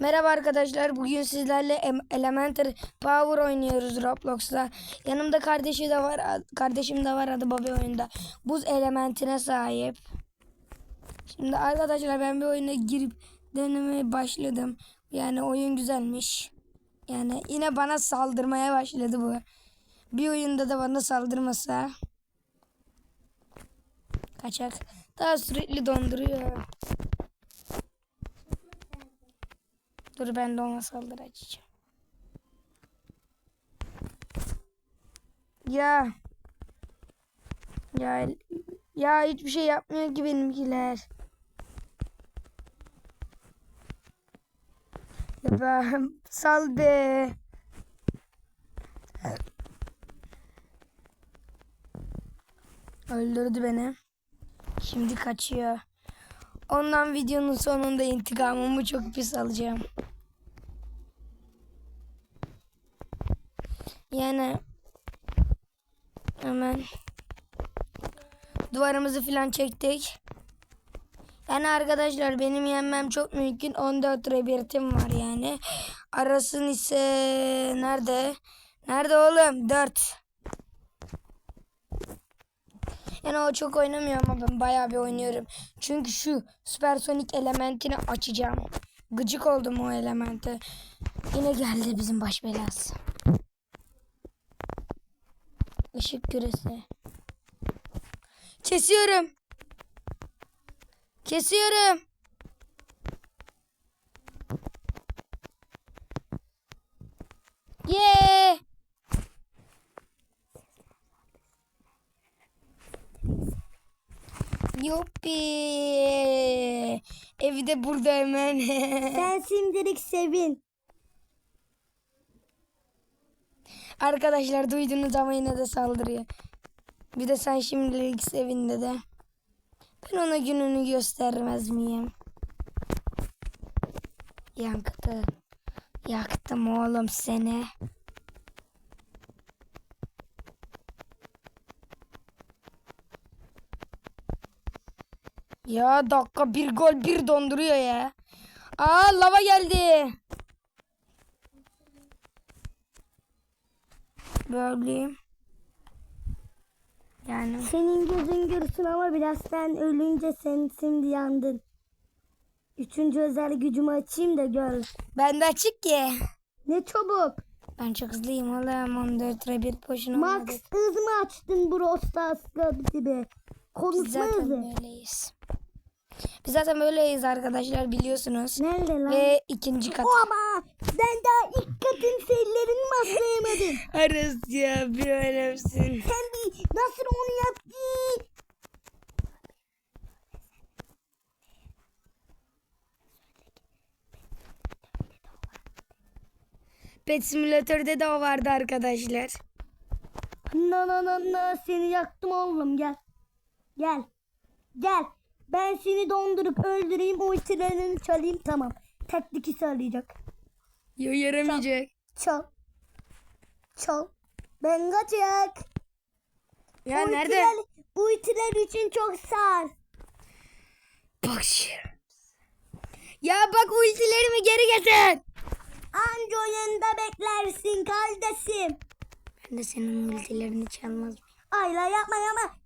Merhaba arkadaşlar. Bugün sizlerle Em- Elementary Power oynuyoruz Roblox'ta. Yanımda kardeşi de var. Kardeşim de var adı Bobby oyunda. Buz elementine sahip. Şimdi arkadaşlar ben bir oyuna girip denemeye başladım. Yani oyun güzelmiş. Yani yine bana saldırmaya başladı bu. Bir oyunda da bana saldırmasa. Kaçak. Daha sürekli donduruyor. Dur ben de ona saldırı açacağım. Ya. Ya. Ya hiçbir şey yapmıyor ki benimkiler. Ben sal be. Öldürdü beni. Şimdi kaçıyor. Ondan videonun sonunda intikamımı çok pis alacağım. Yani hemen duvarımızı falan çektik. Yani arkadaşlar benim yenmem çok mümkün. 14 rebirtim var yani. Arasın ise nerede? Nerede oğlum? 4. Yani o çok oynamıyor ama ben bayağı bir oynuyorum. Çünkü şu süpersonik elementini açacağım. Gıcık oldum o elemente. Yine geldi bizim baş belası. Işık küresi. Kesiyorum. Kesiyorum. Yeah. Yuppi. Evi de burada hemen. Sen şimdilik sevin. Arkadaşlar duydunuz ama yine de saldırıyor. Bir de sen şimdilik sevin dedi. Ben ona gününü göstermez miyim? Yaktı. Yaktım oğlum seni. Ya dakika bir gol bir donduruyor ya. Aa lava geldi. Böyle. Yani Senin gözün görsün ama biraz sen ölünce sen şimdi yandın. Üçüncü özel gücümü açayım da gör. ben de açık ki. Ne çabuk. Ben çok hızlıyım oğlum. 14 bir boşuna Max olmadı. hız mı açtın Brawl Stars gibi? Biz Konuşma zaten hızı. böyleyiz. Biz zaten böyleyiz arkadaşlar biliyorsunuz. Nerede lan? Ve ikinci kat. Ama ben daha ilk katın sellerini maslayamadım. Aras ya bir önemsin. sen bir nasıl onu yaptın? Pet simülatörde de o vardı arkadaşlar. Na na na na seni yaktım oğlum gel. Gel. Gel. Ben seni dondurup öldüreyim ultilerini çalayım tamam. Taktik söyleyecek. Yo yaramayacak. Çal. Çal. Ben kaçak. Ya nerede? Ultiler, ultiler için çok sağ. Bak şimdi. Ya bak ultilerimi geri getir. Anca oyunda beklersin kardeşim. Ben de senin ultilerini çalmaz mıyım? Ayla yapma yapma.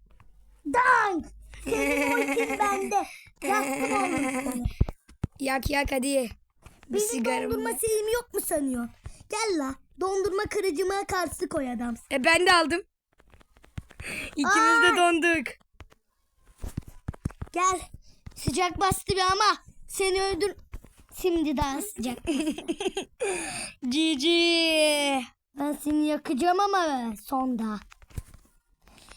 Dank. Senin ultin bende. Yaktım seni. Yak yak hadi. Bir Benim sigaramı. dondurma şeyim yok mu sanıyor? Gel la. Dondurma kırıcıma karşı koy adam. E ben de aldım. İkimiz de Ay. donduk. Gel. Sıcak bastı bir ama seni öldür. Şimdi daha sıcak. Cici. Ben seni yakacağım ama sonda.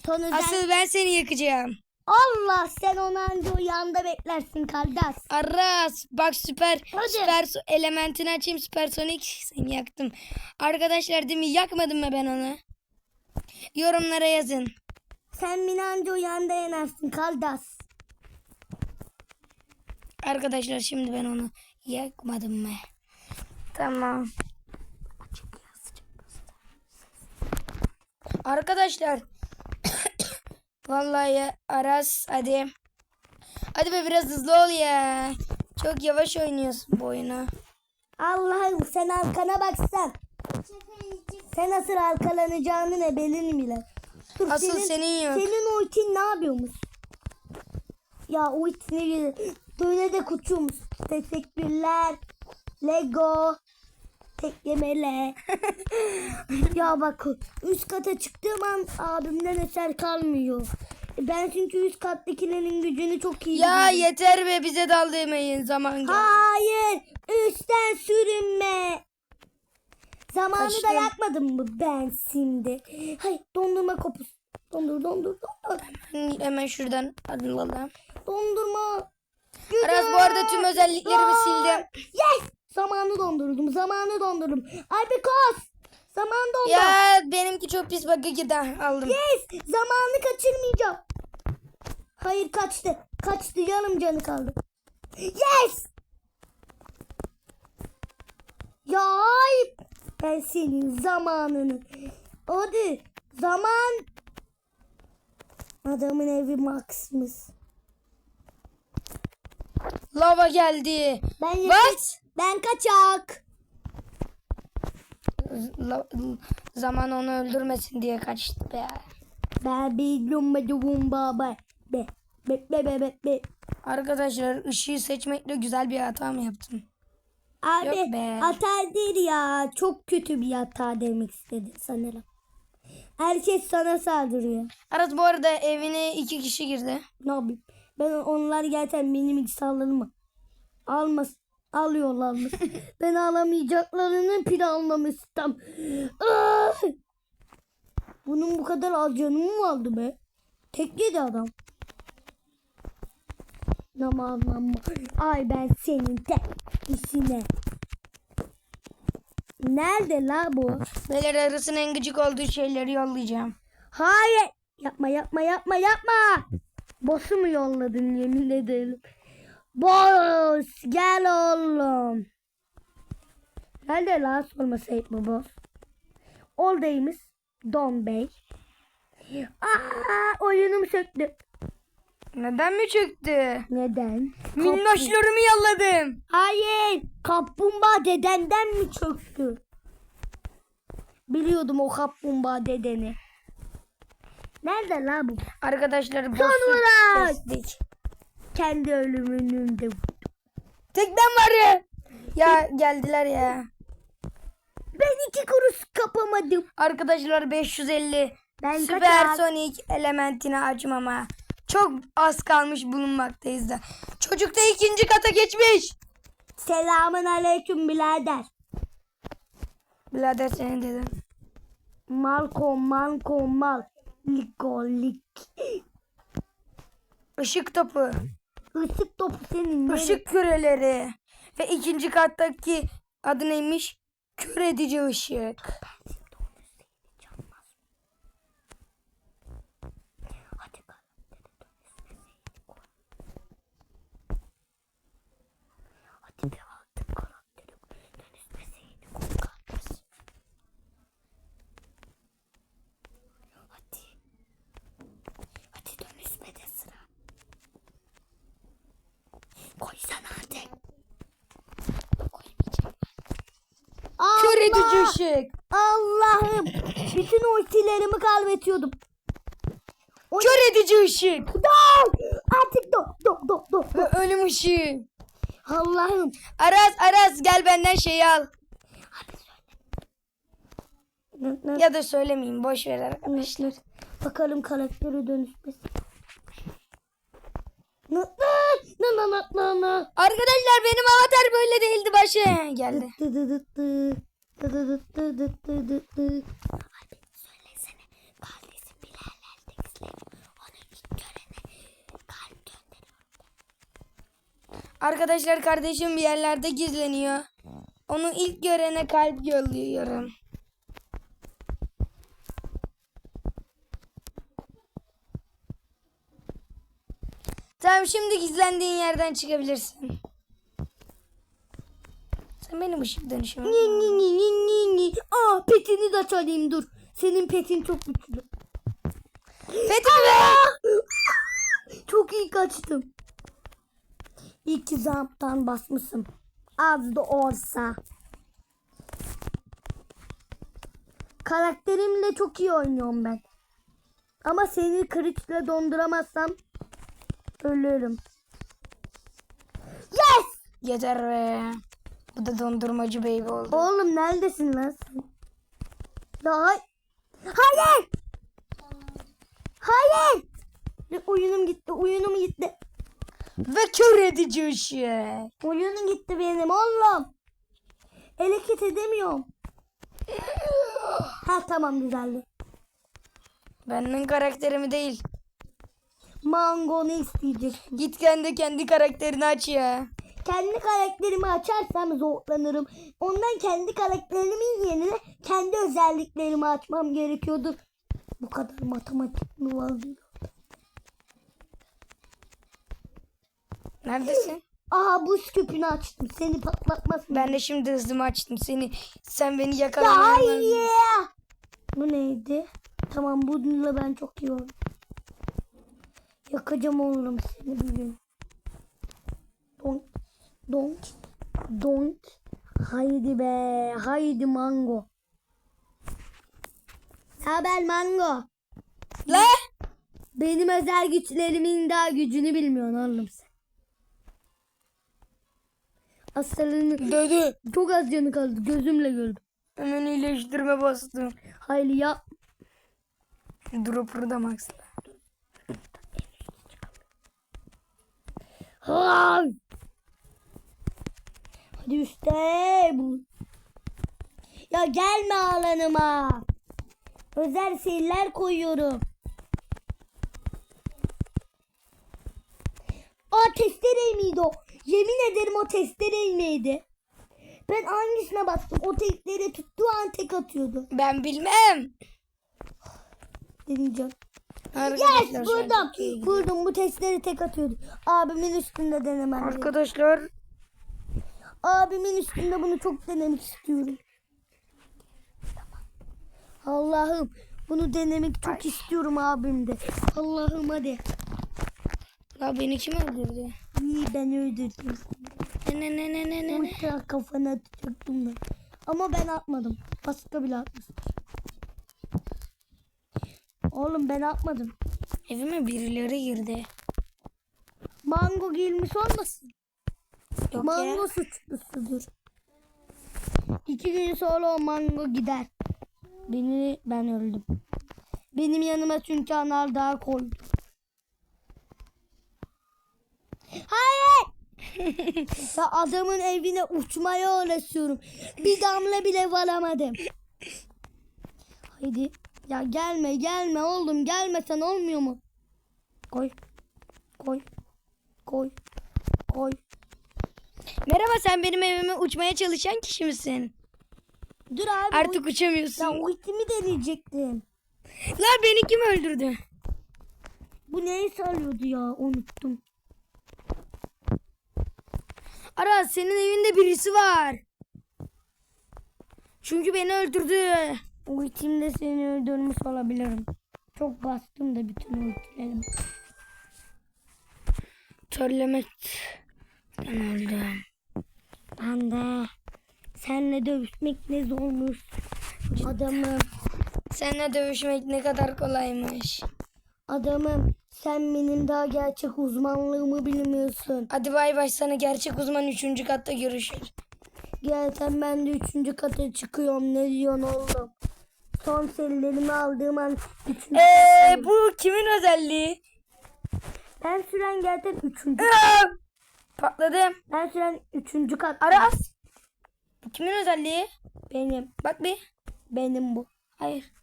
Son özel... Asıl ben seni yakacağım. Allah sen onu anca o yanda beklersin kardeş. Aras bak süper Hadi. süper su- elementini açayım süpersonik seni yaktım. Arkadaşlar değil mi yakmadım mı ben onu? Yorumlara yazın. Sen beni anca o yanda yenersin kardeş. Arkadaşlar şimdi ben onu yakmadım mı? Tamam. Arkadaşlar Vallahi Aras hadi. Hadi be biraz hızlı ol ya. Çok yavaş oynuyorsun bu oyunu. Allah'ım sen arkana baksan. Sen nasıl arkalanacağını ne belin bile. Dur, Asıl senin yok. Senin ultin ne yapıyormuş? Ya ultine gelir. Böyle de kuçumuz. Teşekkürler. Lego. Teklemele. ya bak üst kata çıktığım an abimden eser kalmıyor. Ben çünkü üst kattakilerin gücünü çok iyi Ya biliyorum. yeter be bize dal demeyin zaman gel. Hayır. Üstten sürünme. Zamanı da Kaçtım. yakmadım mı ben şimdi? Hayır dondurma kopuz. Dondur dondur dondur. Hemen şuradan alalım. Dondurma. Aras bu arada tüm özelliklerimi sildim. Yes. Zamanı dondurdum. Zamanı dondurdum. Abi kos. Zaman dondu. Ya benimki çok pis bug'ı giden aldım. Yes. Zamanı kaçırmayacağım. Hayır kaçtı. Kaçtı. Yarım canı kaldı. Yes. Ya ben senin zamanını. Hadi zaman. Adamın evi Max'mış. Lava geldi. Ben What? Ben kaçak. La- zaman onu öldürmesin diye kaçtı be. Ben bir lumba dumba be. Be be be be be be. Arkadaşlar ışığı seçmekle güzel bir hata mı yaptım? Abi Yok be. hata değil ya. Çok kötü bir hata demek istedi sanırım. Herkes sana saldırıyor. Aras bu arada evine iki kişi girdi. Ne yapayım? Ben onlar gelsen benim bilgisayarlarımı almaz alıyorlarmış. ben alamayacaklarını planlamıştım. Ah! Bunun bu kadar az canı mı vardı be? Tek yedi adam. Aman aman. Ay ben senin tek işine. Nerede la bu? Beyler arasının en gıcık olduğu şeyleri yollayacağım. Hayır. Yapma yapma yapma yapma. Boss'u mu yolladın yemin ederim. Boss gel oğlum. Nerede la sormasaydı bu boss? Oradaymış. Don Bey. Aa, oyunum söktü. Neden mi çöktü? Neden? Minnoşlarımı yolladım. Hayır. Kaplumbağa dedenden mi çöktü? Biliyordum o kaplumbağa dedeni. Nerede la bu? Arkadaşlar boss'u Sonra. kestik. Kendi ölümünün de. Tek ben varım. Ya geldiler ya. Ben iki kuruş kapamadım. Arkadaşlar 550 Ben Süpersonik elementini açmama çok az kalmış bulunmaktayız da. Çocuk da ikinci kata geçmiş. Selamun aleyküm birader. Birader senin dedim. Malko manko mal. Liko lik. Işık topu, Işık topu senin. ışık küreleri ve ikinci kattaki adı neymiş? Kör edici ışık. Hadi kal. Hadi bir artık karakterim dönüşmeseydi korkarız. Hadi. Hadi dönüşmede sıra. Koysana artık. Koymayacağım. Allah! ışık. Allah'ım. Bütün ultilerimi kaybetiyordum. Kör edici ışık. Dur! Artık dur, dur, dur, dur. Ve ölüm ışığı. Allah'ım. Aras Aras gel benden şeyi al. Ya da söylemeyeyim boş ver arkadaşlar. Bakalım karakteri dönüşmesi. Na na na na na na. Arkadaşlar benim avatar böyle değildi başı. Geldi. Dı dı dı dı. Dı dı dı dı. Hadi söylesene. Kardeşim Bilal'lerde izledim. Onu ilk görene kalp gönderiyor. Arkadaşlar kardeşim bir yerlerde gizleniyor. Onu ilk görene kalp yolluyorum. Tamam şimdi gizlendiğin yerden çıkabilirsin. Sen benim ışık dönüşümü. Ni ni ni ni ni ni. Aa petini de çalayım dur. Senin petin çok güçlü. Be! Çok iyi kaçtım. Ki zamptan basmışım. Az da olsa. Karakterimle çok iyi oynuyorum ben. Ama seni kılıçla donduramazsam ölürüm. Yes! Yeter be. Bu da dondurmacı baby oldu. Oğlum neredesin lan sen? Daha... Hayır! Hayır! Oyunum gitti, oyunum gitti. Ve kör edici ışık. Oyunum gitti benim oğlum. Hareket edemiyorum. ha tamam güzeldi. Benim karakterimi değil. Mango ne isteyecek? Git kendi kendi karakterini aç ya. Kendi karakterimi açarsam zorlanırım. Ondan kendi karakterimin yerine kendi özelliklerimi açmam gerekiyordu. Bu kadar matematik mi var? Neredesin? Aha buz küpünü açtım. Seni patlatmaz mı? Ben de şimdi hızımı açtım seni. Sen beni Ya yakalamaya hayır. Bu neydi? Tamam bununla ben çok iyi oldum. Yakacağım oğlum seni bugün. Donk. Donk. Haydi be. Haydi mango. Ne haber mango? La! Benim özel güçlerimin daha gücünü bilmiyorsun oğlum sen. Aslanın Dödü. çok az canı kaldı. Gözümle gördüm. Hemen iyileştirme bastım. Hayır ya. Dropper'da maxla. Hay! Bu. Ya gelme alanıma. Özel şeyler koyuyorum. O testere miydi o? Yemin ederim o testere miydi? Ben hangisine bastım? O testere tuttuğu an tek atıyordu. Ben bilmem. Deneyeceğim. Arkadaşlar, Yes vurdum. Vurdum bu testere tek atıyordu. Abimin üstünde denemem. Arkadaşlar Abimin üstünde bunu çok denemek istiyorum. Allah'ım bunu denemek çok istiyorum abimde. Allah'ım hadi. la beni kim öldürdü? İyi ben öldürdüm. Ne ne ne ne ne ne? Ultra kafana atacaktım da. Ama ben atmadım. Başka bile atmıştır. Oğlum ben atmadım. Evime birileri girdi. Mango girmiş olmasın? Yok mango ya. suçlusudur. İki gün sonra o mango gider. Beni ben öldüm. Benim yanıma çünkü anar daha koydu. Hayır! ya adamın evine uçmaya uğraşıyorum. Bir damla bile varamadım. Haydi. Ya gelme gelme oğlum gelmesen olmuyor mu? Koy. Koy. Koy. Koy. Merhaba sen benim evime uçmaya çalışan kişi misin? Dur abi. Artık o- uçamıyorsun. Ya ultimi deneyecektim. La beni kim öldürdü? Bu neyi söylüyordu ya unuttum. Aras senin evinde birisi var. Çünkü beni öldürdü. Ultimde seni öldürmüş olabilirim. Çok bastım da bütün ultilerimi. Törlemek. Ben öldüm. Ben de senle dövüşmek ne zormuş. Adamım. Senle dövüşmek ne kadar kolaymış. Adamım sen benim daha gerçek uzmanlığımı bilmiyorsun. Hadi bay bay sana gerçek uzman 3. katta görüşür. Gelsen ben de 3. kata çıkıyorum ne diyorsun oğlum. Son serilerimi aldığım an 3. Eee bu kimin özelliği? Ben süren geldim 3. Patladı. Ben şu an üçüncü kat. Aras. Bu kimin özelliği? Benim. Bak bir. Benim bu. Hayır.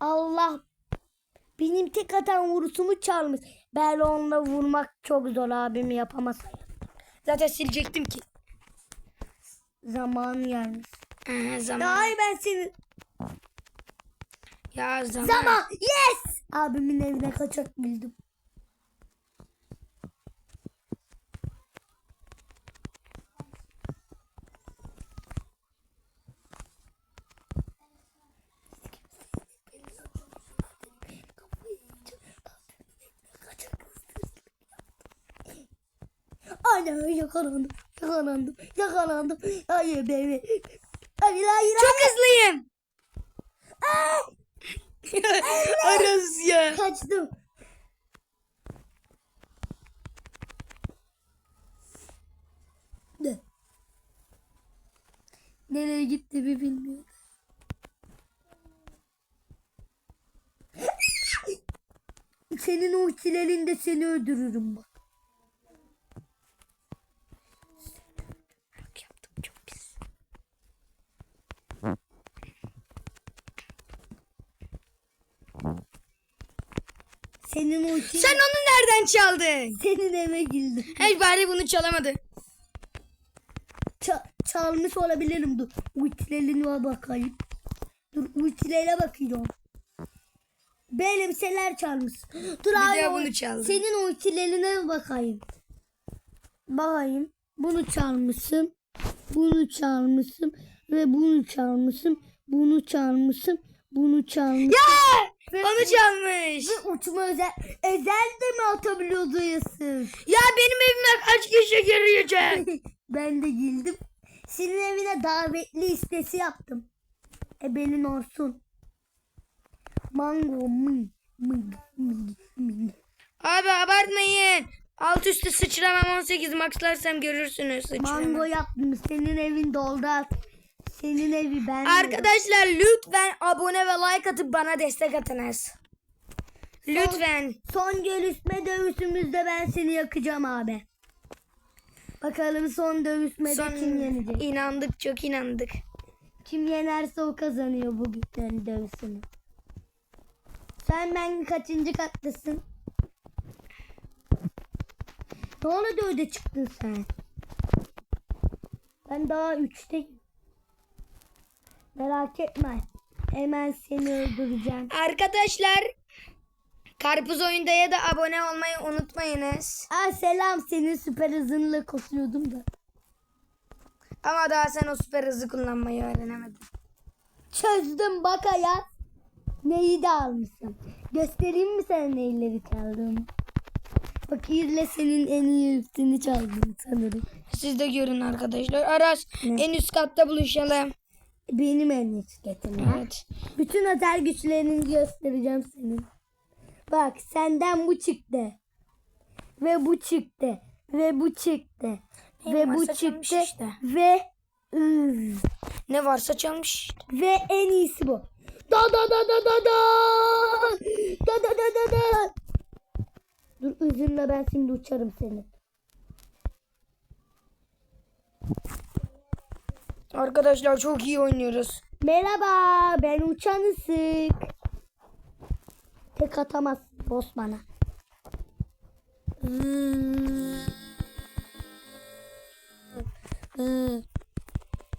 Allah. Benim tek atan vurusumu çalmış. Ben onunla vurmak çok zor abim yapamasaydı. Zaten silecektim ki. Zaman gelmiş. Ee, zaman. Ay ben seni. Ya zaman. Zaman. Yes. Abimin evine kaçak bildim. Ana yakalandım. Yakalandım. Yakalandım. Hayır beni. Hayır hayır. Çok hızlıyım. Aras ya. Kaçtım. Ne? Nereye gitti bir bilmiyorum. Senin o ultilerinde seni öldürürüm bak. Senin o Sen onu nereden çaldın? senin eve girdi. Hey bari bunu çalamadı. Ça- çalmış olabilirim dur. Ultilerine bakayım. Dur ultilere bakıyorum. Böyle bir şeyler çalmış. Dur Bir abi de bunu çaldı. Senin ultilerine bakayım. Bakayım. Bunu çalmışsın. Bunu çalmışsın. Ve bunu çalmışsın. Bunu çalmışsın. Bunu çalmışsın. Ya! Ve- Onu çalmış. Ve uçma özel. Ezel de mi atabiliyordu? Ya benim evime kaç kişi girecek? ben de girdim. Senin evine davetli istesi yaptım. E benim olsun. Mango mı. Abi abartmayın. Alt üstü sıçramam 18 maxlarsam görürsünüz sıçramam. Mango yaptım. Senin evin doldu. Senin evi ben. Arkadaşlar lütfen abone ve like atıp bana destek atınız. Lütfen. Son görüşme dövüşümüzde ben seni yakacağım abi. Bakalım son dövüşmede Son kim yenecek? inandık çok inandık. Kim yenerse o kazanıyor bu günlerin dövüşünü. Sen ben kaçıncı kattasın? Ne oldu öyle çıktın sen? Ben daha üçteyim. Merak etme. Hemen seni öldüreceğim. Arkadaşlar Karpuz oyundaya da abone olmayı unutmayınız. Aa selam senin süper hızınla koşuyordum da. Ama daha sen o süper hızı kullanmayı öğrenemedin. Çözdüm bak hayat. Neyi de almışsın. Göstereyim mi sana neyleri çaldığımı? Fakirle senin en iyi üstünü çaldım sanırım. Siz de görün arkadaşlar. Aras en üst katta buluşalım. Benim en ya. Evet. Bütün özel güçlerini göstereceğim senin. Bak senden bu çıktı. Ve bu çıktı. Ve bu çıktı. ve bu çıktı. işte. Ve ıı, Ne varsa çalmış. ve en iyisi bu. Da da da da da da. Da da da da da. Dur üzülme ben şimdi uçarım seni. Arkadaşlar çok iyi oynuyoruz. Merhaba ben uçan ısık. Tek atamazsın boss bana.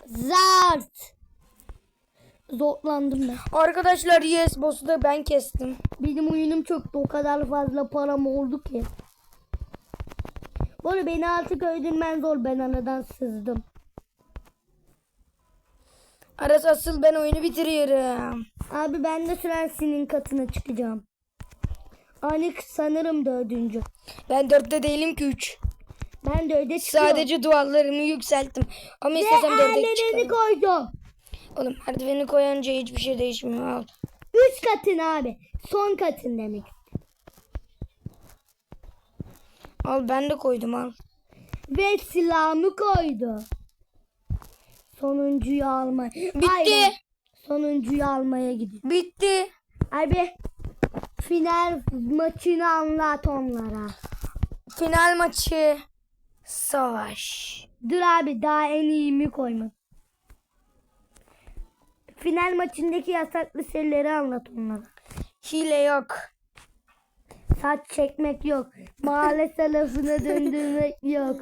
Zart. Zorlandım ben. Arkadaşlar yes boss'u da ben kestim. Benim oyunum çöktü. O kadar fazla param oldu ki. Bu arada beni artık öldürmen zor. Ben anadan sızdım. Aras asıl ben oyunu bitiriyorum. Abi ben de süren senin katına çıkacağım. Anik sanırım dördüncü. Ben dörtte değilim ki üç. Ben dörde çıkıyorum. Sadece duvarlarımı yükselttim. Ama Ve istesem dörde çıkarım. koydum. Oğlum merdiveni koyunca hiçbir şey değişmiyor. Al. Üç katın abi. Son katın demek. Al ben de koydum al. Ve silahımı koydu. Sonuncuyu almaya. Bitti. Sonuncuyu almaya gidiyor. Bitti. Abi final maçını anlat onlara. Final maçı. Savaş. Dur abi daha en iyimi koyma. Final maçındaki yasaklı şeyleri anlat onlara. Hile yok. Saç çekmek yok. Mahalle salafına döndürmek yok.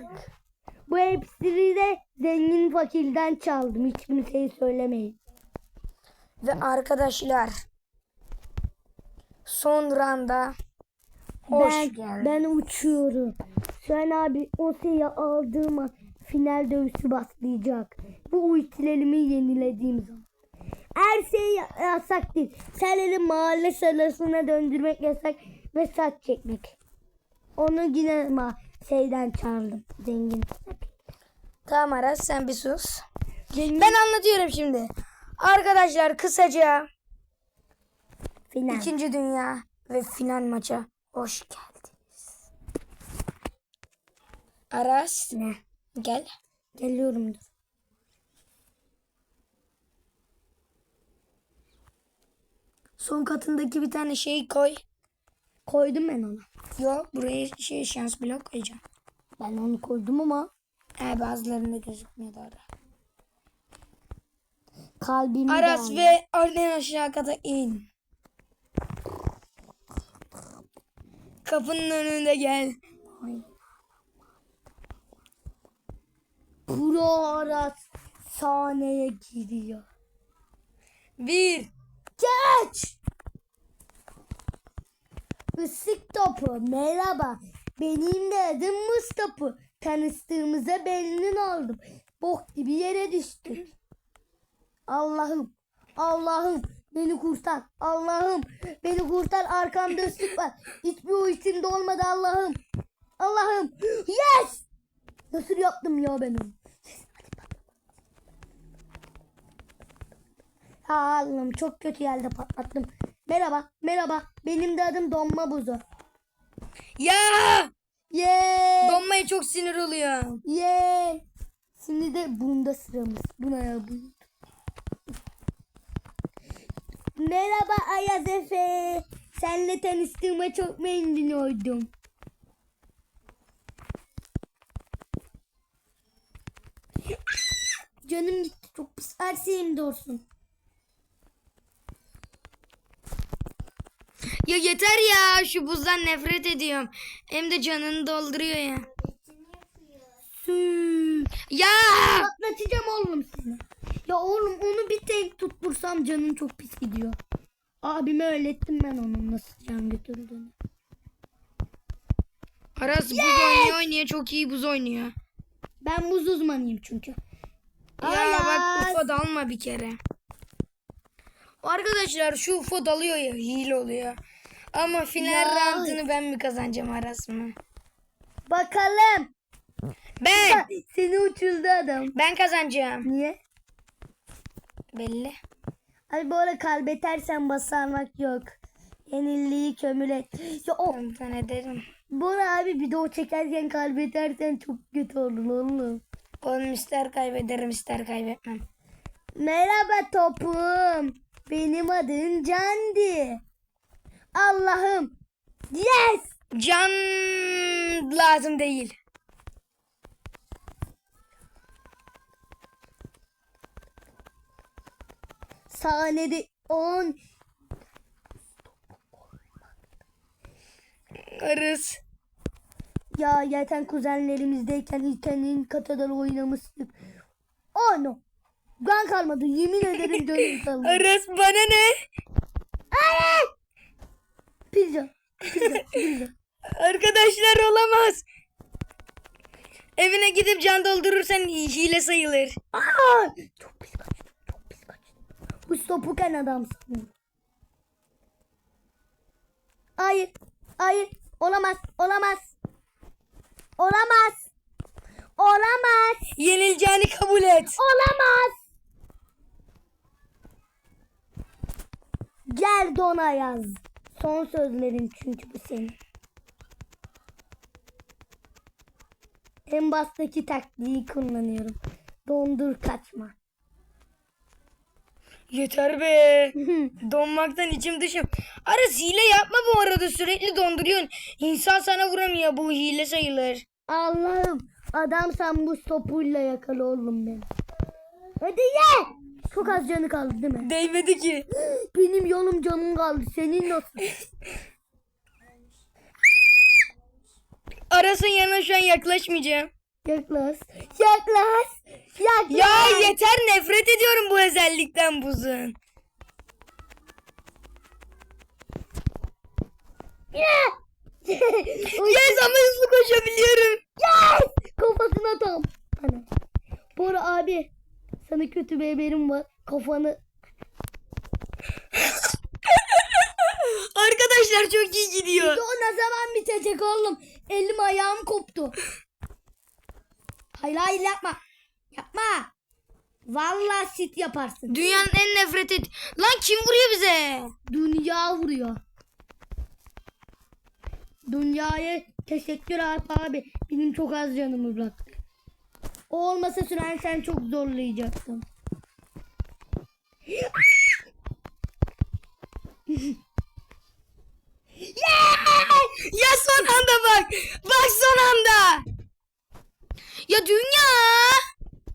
Bu hepsini de zengin fakirden çaldım. Hiç kimseye söylemeyin. Ve arkadaşlar. Son randa. Hoş ben, geldin. ben uçuyorum. Sen abi o şeyi aldığım an final dövüşü başlayacak. Bu ultilerimi yenilediğim zaman. Her şey yasak değil. Senleri mahalle salasına döndürmek yasak ve saç çekmek. Onu yine ma şeyden çaldım. Zengin. Tamam Aras sen bir sus. Ben anlatıyorum şimdi. Arkadaşlar kısaca Final. ikinci dünya ve final maça hoş geldiniz. Aras Ne? gel. Geliyorum dur. Son katındaki bir tane şey koy. Koydum ben onu. Yok buraya şey şans blok koyacağım. Ben onu koydum ama He bazılarında gözükmüyor doğru. kalbimi Aras de ve oradan aşağı kata in. Kapının önünde gel. Pro Aras sahneye giriyor. Bir. Geç! Isık topu merhaba. Benim de adım Mustafa. Tanıştığımıza memnun oldum. Bok gibi yere düştük. Allah'ım, Allah'ım beni kurtar. Allah'ım beni kurtar. Arkamda ıslık var. Hiçbir o içimde olmadı Allah'ım. Allah'ım. Yes! Nasıl yaptım ya ben onu? Ha Allah'ım çok kötü yerde patlattım. Merhaba, merhaba. Benim de adım Donma Buzu. Ya! Yeee! Donmaya çok sinir oluyor. Yeee! Şimdi de bunda sıramız. Buna ya bu. Merhaba Ayaz Efe. Seninle tanıştığıma çok memnun oldum. Canım gitti. Çok pis. Her şeyim olsun. Ya yeter ya şu buzdan nefret ediyorum. Hem de canını dolduruyor ya. Sü. Ya! Patlatacağım oğlum seni. Ya oğlum onu bir tek tuttursam canın çok pis gidiyor. Abime öğrettim ben onun nasıl can götürdüğünü. Aras buz oynuyor oynuyor çok iyi buz oynuyor. Ben buz uzmanıyım çünkü. Ya Ayaz. bak UFO dalma bir kere. Arkadaşlar şu UFO dalıyor ya hile oluyor. Ama final Ya. roundunu ben mi kazanacağım Aras mı? Bakalım. Ben! Seni uçurdu adam. Ben kazanacağım. Niye? Belli. Ay bu arada kalbetersen basarmak yok. Yenilliği kömür et. Ya o Ben, ben ederim. Bora abi video çekerken kalbetersen çok kötü olur oğlum. Oğlum ister kaybederim ister kaybetmem. Merhaba topum. Benim adım Candi. Allah'ım. Yes. Can lazım değil. Sahnede 10. Aras. Ya zaten kuzenlerimizdeyken İlken'in katadan oynamıştık. Oh no. Ben kalmadı. Yemin ederim gönül kalmadı. Aras bana ne? Pizza. Pizza. Pizza. Arkadaşlar olamaz. Evine gidip can doldurursan hile sayılır. Aa! Çok pis kaçtı. Çok pis kaçtı. Bu stopuken adamsın. Hayır. Hayır. Olamaz. Olamaz. Olamaz. Olamaz. Yenileceğini kabul et. Olamaz. Gel dona yaz. Son sözlerin çünkü bu senin. En bastaki taktiği kullanıyorum. Dondur kaçma. Yeter be. Donmaktan içim dışım. Aras hile yapma bu arada sürekli donduruyorsun. İnsan sana vuramıyor bu hile sayılır. Allah'ım adam sen bu topuyla yakala oğlum beni. Hadi ye. Çok az canı kaldı değil mi? Değmedi ki. Benim yolum canım kaldı. Senin nasıl? Aras'ın yanına şu an yaklaşmayacağım. Yaklaş. Yaklaş. Yaklaş. Ya yeter nefret ediyorum bu özellikten buzun. Yes ama hızlı koşabiliyorum. Yes! Kafasına tam. Ana. Bora abi. Sana kötü bir haberim var. Kafanı. Arkadaşlar çok iyi gidiyor. O ne zaman bitecek oğlum? Elim ayağım koptu. Hayır hayır yapma. Yapma. Vallahi sit yaparsın. Dünyanın en nefret et. Lan kim vuruyor bize? Dünya vuruyor. Dünyaya teşekkür Alp abi. Benim çok az canımı bıraktı. O olmasa süren sen çok zorlayacaksın. Ya son anda bak. Bak son anda. Ya dünya.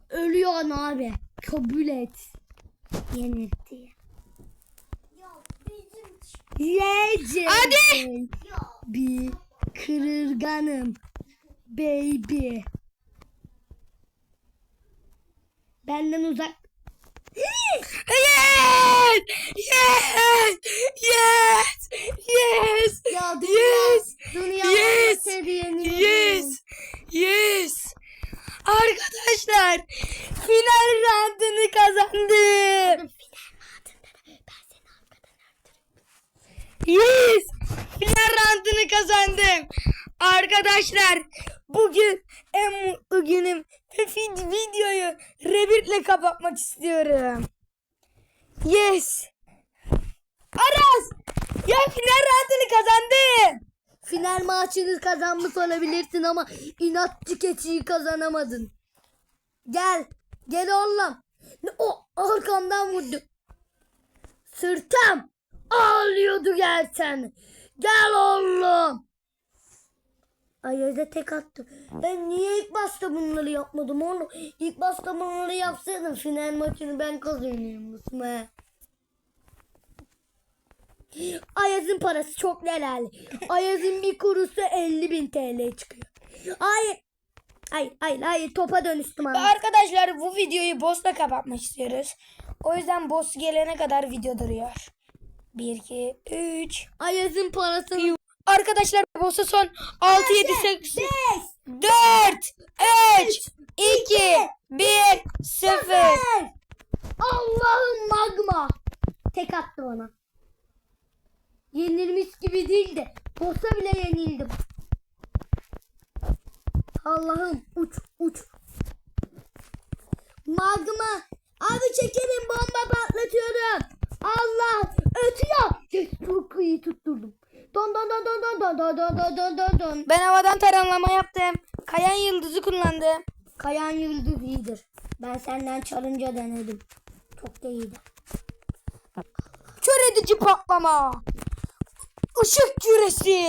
Ölüyorsun abi. Kabul et. Yenildi. Legend. Hadi. Bir kırırganım. Baby. Benden uzak. Yes! Yes! Yes! Yes! Ya Yes! Dünya Yes! seni yenildi. Yes! Yes! Arkadaşlar final roundunu kazandım. Yes! Final roundunu kazandım. Arkadaşlar bugün en mutlu günüm videoyu Rebirth'le kapatmak istiyorum. Yes! Aras! Ya final roundunu kazandım. Final maçını kazanmış olabilirsin ama inatçı keçiyi kazanamadın. Gel. Gel oğlum. O arkamdan vurdu. Sırtım ağlıyordu gel. Gel oğlum. Ayaz'a tek attı. Ben niye ilk başta bunları yapmadım oğlum? İlk başta bunları yapsaydım final maçını ben kazanıyormuşum he. Ayaz'ın parası çok helal. Ayaz'ın bir kurusu 50 bin TL çıkıyor. Hayır. Hayır hayır hayır topa dönüştüm ama. Arkadaşlar bu videoyu boss'la kapatmak istiyoruz. O yüzden boss gelene kadar video duruyor. 1, 2, 3. Ayaz'ın parası Arkadaşlar boss'a son 6, 7, 8, 4, 3, 2, 1, 0. Allah'ım magma. Tek attı bana. Yenilmiş gibi değil de bossa bile yenildim. Allah'ım uç uç. Magma. Abi çekelim bomba patlatıyorum. Allah ötüyor. Çok iyi tutturdum. Don don don don don don don don don don don don. Ben havadan taranlama yaptım. Kayan yıldızı kullandım. Kayan yıldız iyidir. Ben senden çalınca denedim. Çok da iyiydi. Kör edici patlama. Işık küresi.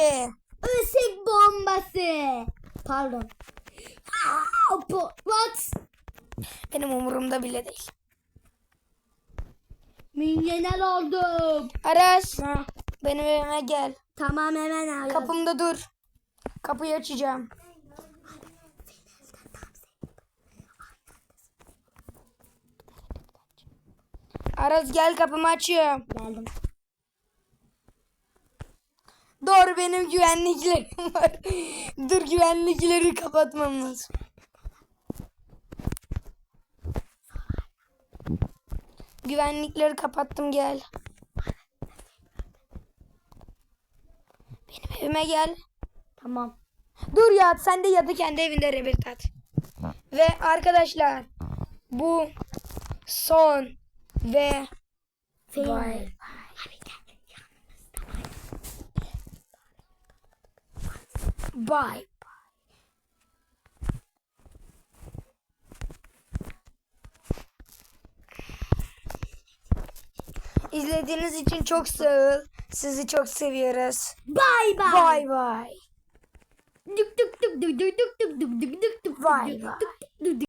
Isık bombası. Pardon. Aa, What? Benim umurumda bile değil. Milyoner oldum. Aras benim evime gel. Tamam hemen al. Kapımda dur. Kapıyı açacağım. Aras gel kapımı açıyorum. Geldim. Doğru benim güvenliklerim var. Dur güvenlikleri kapatmamız. Güvenlikleri kapattım gel. Benim evime gel. Tamam. Dur ya sen de ya da kendi evinde rebirth at. Ve arkadaşlar bu son ve Vay. bye. İzlediğiniz için çok sağ ol. Sizi çok seviyoruz. Bye bye. Bye bye. Dük dük dük dük dük dük dük dük dük dük dük Vay dük